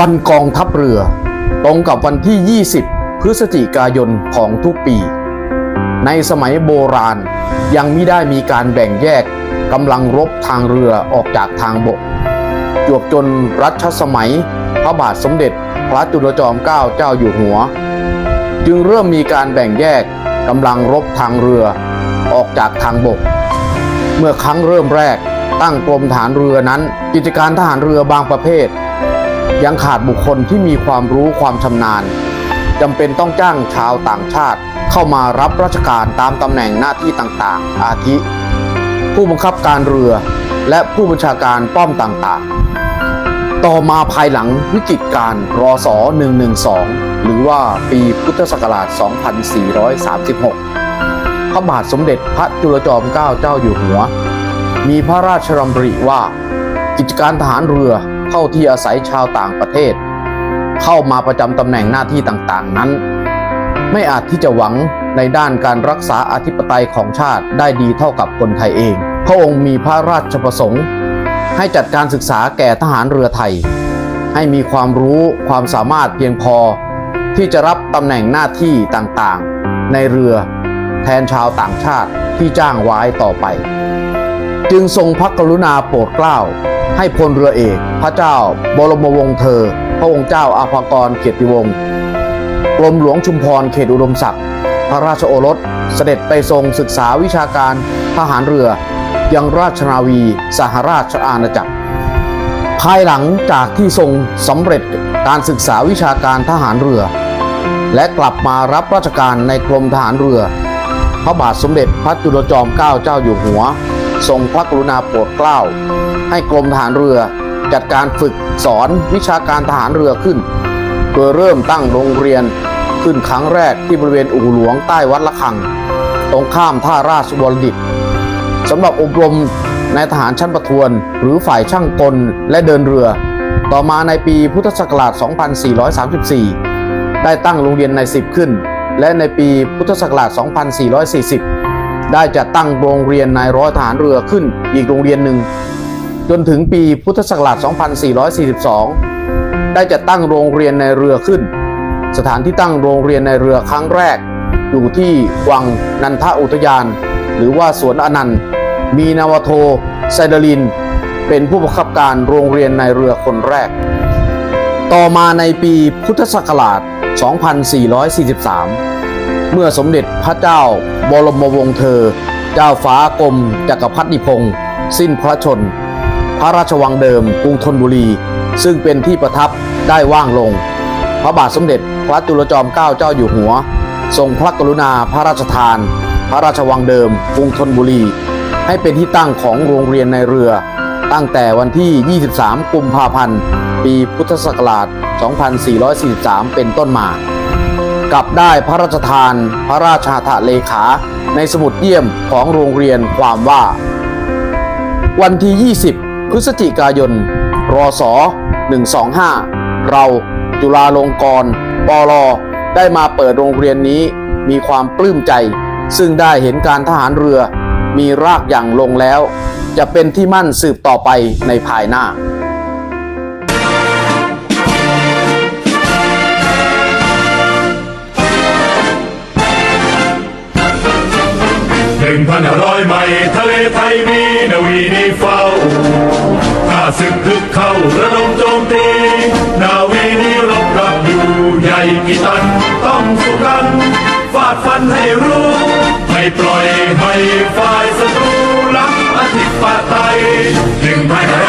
วันกองทัพเรือ ตรงกับวันที่ 20 พฤศจิกายนของทุกปี ในสมัยโบราณยังไม่ได้มีการแบ่งแยกกำลังรบทางเรือออกจากทางบก จวบจนรัชสมัย พระบาทสมเด็จพระจุลจอมเกล้าเจ้าอยู่หัว จึงเริ่มมีการแบ่งแยกกำลังรบทางเรือออกจากทางบก เมื่อครั้งเริ่มแรกตั้งกรมฐานเรือนั้น กิจการทหารเรือบางประเภท ยังขาดบุคคลที่มีความรู้ความชำนาญจำเป็นต้องจ้างชาวต่างชาติ เข้ามารับราชการตามตำแหน่งหน้าที่ต่างๆ อาทิ ผู้บังคับการเรือ และผู้บัญชาการป้อมต่างๆ ต่อมาภายหลังวิกฤตการรอสอ112 หรือว่าปีพุทธศักราช 2436 พระบาทสมเด็จพระจุลจอมเกล้าเจ้าอยู่หัว มีพระราชดำริว่ากิจการทหารเรือ เข้าที่อาศัยชาวต่างประเทศ เข้ามาประจำตำแหน่งหน้าที่ต่างๆนั้น ไม่อาจที่จะหวังในด้านการรักษาอธิปไตยของชาติได้ดีเท่ากับคนไทยเอง พระองค์มีพระราชประสงค์ ให้จัดการศึกษาแก่ทหารเรือไทย ให้มีความรู้ความสามารถเพียงพอ ที่จะรับตำแหน่งหน้าที่ต่างๆ ในเรือแทนชาวต่างชาติที่จ้างไว้ต่อไป จึงทรงพระกรุณาโปรดเกล้า ให้พลเรือเอก พระเจ้า บรมวงศ์เธอ พระองค์เจ้าอาภากรเกียรติวงศ์กรมหลวงชุมพรเขตอุดมศักดิ์พระราชโอรสเสด็จไปทรงศึกษาวิชาการทหารเรือ ยังราชนาวีสหราชอาณาจักร ภายหลังจากที่ทรงสำเร็จการศึกษาวิชาการทหารเรือ และกลับมารับราชการในกรมทหารเรือ พระบาทสมเด็จพระจุลจอมเกล้าเจ้าอยู่หัว ทรงพระกรุณาโปรดเกล้า ให้กรมทหารเรือจัดการฝึกสอนวิชาการทหารเรือขึ้น โดยเริ่มตั้งโรงเรียนขึ้นครั้งแรกที่บริเวณอู่หลวงใต้วัดละคัง ตรงข้ามท่าราชวรดิตสำหรับอบรมในทหารชั้นประทวนหรือฝ่ายช่างกลและเดินเรือ ต่อมาในปีพุทธศักราช 2434 ได้ตั้งโรงเรียนใน 10 ขึ้น และในปีพุทธศักราช 2440 ได้จัดตั้งโรงเรียนนายร้อยทหารเรือขึ้นอีกโรงเรียนหนึ่ง จนถึงปีพุทธศักราช 2442 ได้จัดตั้งโรงเรียนในเรือขึ้น สถานที่ตั้งโรงเรียนในเรือครั้งแรก อยู่ที่วังนันทอุทยาน หรือว่าสวนอนันต์ มีนาวโทไซเดลิน เป็นผู้บังคับการโรงเรียนในเรือคนแรก ต่อมาในปีพุทธศักราช 2443 เมื่อสมเด็จพระเจ้าบรมวงศ์เธอ เจ้าฟ้ากรมจักรพรรดิพงศ์สิ้นพระชน พระราชวังเดิมกรุงธนบุรี ซึ่งเป็นที่ประทับได้ว่างลง พระบาทสมเด็จพระจุลจอมเกล้าเจ้าอยู่หัว ทรงพระกรุณาพระราชทาน พระราชวังเดิมกรุงธนบุรี ให้เป็นที่ตั้งของโรงเรียนในเรือ ตั้งแต่วันที่ 23 กุมภาพันธ์ ปีพุทธศักราช 2443 เป็นต้นมา กลับได้พระราชทาน พระราชาถเลขา ในสมุดเยี่ยมของโรงเรียนความว่า วันที่ 20 พฤศจิกายน รศ 125 เราจุฬาลงกรณ์ปลได้มาเปิดโรงเรียนนี้มีความปลื้มใจ ซึ่งได้เห็นการทหารเรือ มีรากอย่างลงแล้ว จะเป็นที่มั่นสืบต่อไปในภายหน้า นึ่งพันห้าร้อยไมล์ทะเลไทยมีนาวีนีเฝ้าข้าศึกทึกเข้าระดมโจมตี นาวีนีรบรับอยู่ใหญ่กี่ตัน ต้องสู้กันฟาดฟันให้รู้ ไม่ปล่อยให้ฝ่ายศัตรูล้ำอธิปไตยหนึ่งพันห้า